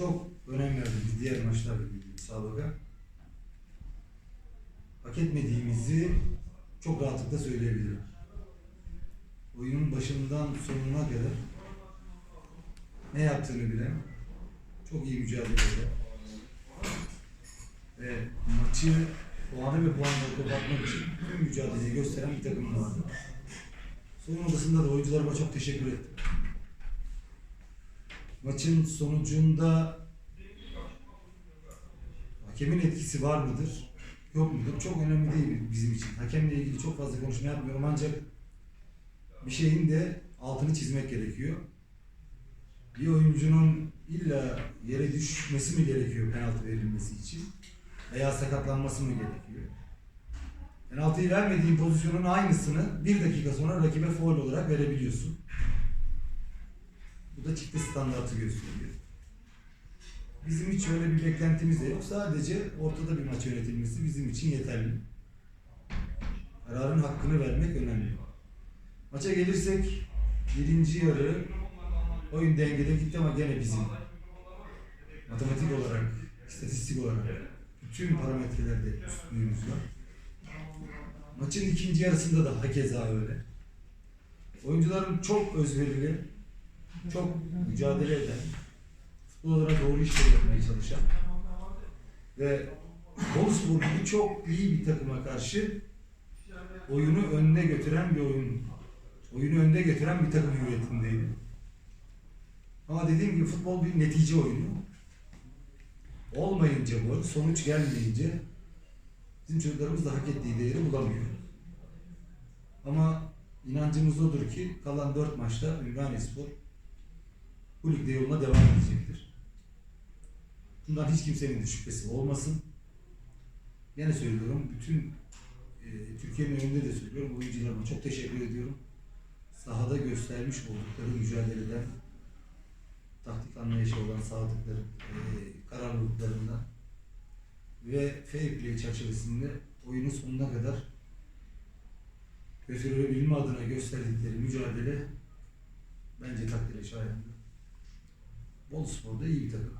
çok önem verdik diğer maçlarla ilgili müsabaka. Hak etmediğimizi çok rahatlıkla söyleyebilirim. Oyunun başından sonuna kadar ne yaptığını bilen, çok iyi mücadele eden ve maçı puanı ve puanla kapatmak için tüm mücadeleyi gösteren bir takım vardı. Soyunma odasında da oyuncularıma çok teşekkür ettim. Maçın sonucunda hakemin etkisi var mıdır? Yok mudur? Çok önemli değil bizim için. Hakemle ilgili çok fazla konuşma yapmıyorum ancak bir şeyin de altını çizmek gerekiyor. Bir oyuncunun illa yere düşmesi mi gerekiyor penaltı verilmesi için? Veya sakatlanması mı gerekiyor? Penaltıyı vermediğin pozisyonun aynısını bir dakika sonra rakibe foul olarak verebiliyorsun. Da standartı gösteriyor. Bizim hiç öyle bir beklentimiz de yok. Sadece ortada bir maç yönetilmesi bizim için yeterli. Kararın hakkını vermek önemli. Maça gelirsek birinci yarı oyun dengede gitti ama gene bizim matematik olarak, istatistik olarak bütün parametrelerde üstünlüğümüz var. Maçın ikinci yarısında da hakeza öyle. Oyuncuların çok özverili, çok mücadele eden, futbollara doğru işler yapmaya çalışan ve Boluspor gibi çok iyi bir takıma karşı oyunu önüne götüren bir oyun, oyunu önde götüren bir takım hüviyetindeydi. Ama dediğim gibi futbol bir netice oyunu. Olmayınca bu, sonuç gelmeyince bizim çocuklarımız da hak ettiği değeri bulamıyor. Ama inancımız odur ki kalan dört maçta Ümraniyespor bu ligde yoluna devam edecektir. Bundan hiç kimsenin de şüphesi olmasın. Yine söylüyorum, bütün e, Türkiye'nin önünde de söylüyorum, oyuncularıma çok teşekkür ediyorum. Sahada göstermiş oldukları mücadeleden, taktik anlayışı olan sadıkları, e, kararlılıklarından ve fair play çerçevesinde oyunun sonuna kadar götürülebilme adına gösterdikleri mücadele bence takdire şayandı. Bol Spor'da iyi bir takım.